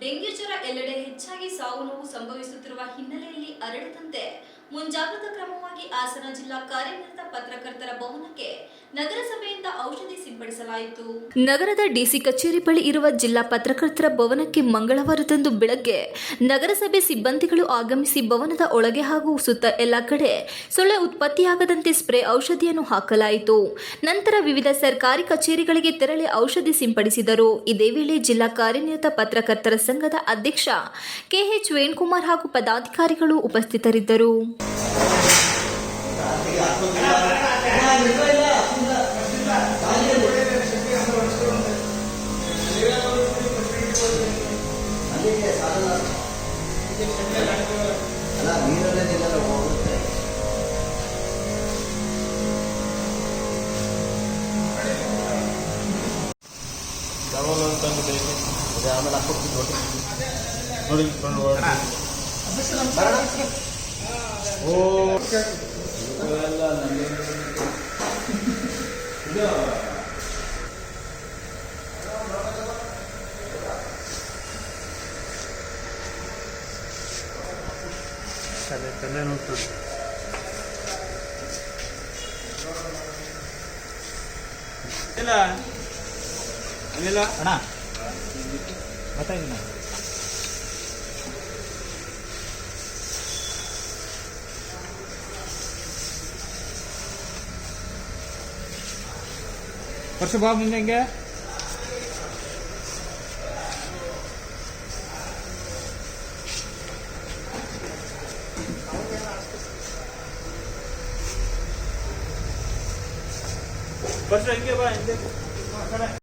Dengue ಜ್ವರ ಎಲ್ಲೆಡೆ ಹೆಚ್ಚಾಗಿ ಸಾವು ನೋವು ಸಂಭವಿಸುತ್ತಿರುವ ಹಿನ್ನೆಲೆಯಲ್ಲಿ ಅರಳದಂತೆ ಮುಂಜಾಗ್ರತಾ ಕ್ರಮವಾಗಿ ಹಾಸನ ಜಿಲ್ಲಾ ಕಾರ್ಯನಿರತ ಪತ್ರಕರ್ತರ ಭವನಕ್ಕೆ ನಗರಸಭೆಯಿಂದ ಔಷಧಿ ಸಿಂಪಡಿಸಲಾಯಿತು. ನಗರದ ಡಿಸಿ ಕಚೇರಿ ಬಳಿ ಇರುವ ಜಿಲ್ಲಾ ಪತ್ರಕರ್ತರ ಭವನಕ್ಕೆ ಮಂಗಳವಾರದಂದು ಬೆಳಗ್ಗೆ ನಗರಸಭೆ ಸಿಬ್ಬಂದಿಗಳು ಆಗಮಿಸಿ ಭವನದ ಒಳಗೆ ಹಾಗೂ ಸುತ್ತ ಎಲ್ಲ ಕಡೆ ಸೊಳ್ಳೆ ಉತ್ಪತ್ತಿಯಾಗದಂತೆ ಸ್ಪ್ರೇ ಔಷಧಿಯನ್ನು ಹಾಕಲಾಯಿತು. ನಂತರ ವಿವಿಧ ಸರ್ಕಾರಿ ಕಚೇರಿಗಳಿಗೆ ತೆರಳಿ ಔಷಧಿ ಸಿಂಪಡಿಸಿದರು. ಇದೇ ವೇಳೆ ಜಿಲ್ಲಾ ಕಾರ್ಯನಿರತ ಪತ್ರಕರ್ತರ ಸಂಘದ ಅಧ್ಯಕ್ಷ ಕೆಎಚ್ ವೇಣುಕುಮಾರ್ ಹಾಗೂ ಪದಾಧಿಕಾರಿಗಳು ಉಪಸ್ಥಿತರಿದ್ದರು. ಅಲ್ಲ ನೀರಲ್ಲೇ ನೀರೆಲ್ಲ ಹೋಗುತ್ತೆ ಅದೇ ಆಮೇಲೆ ಹಾಕ್ಕೊಡ್ತೀನಿ. ನೋಡಿ ನೋಡಿ ಓ ಇವೆಲ್ಲ ನನಗೆ ತಲೆ ತಲೆ ನೋಡ್ತಾನೆ ಇಲ್ಲ ಅಲ್ಲಿಲ್ಲ ಅಣ್ಣ ಗೊತ್ತಾಗಿಲ್ಲ ವರ್ಷ परसों भाव मिलेंगे परसों भाई खड़ा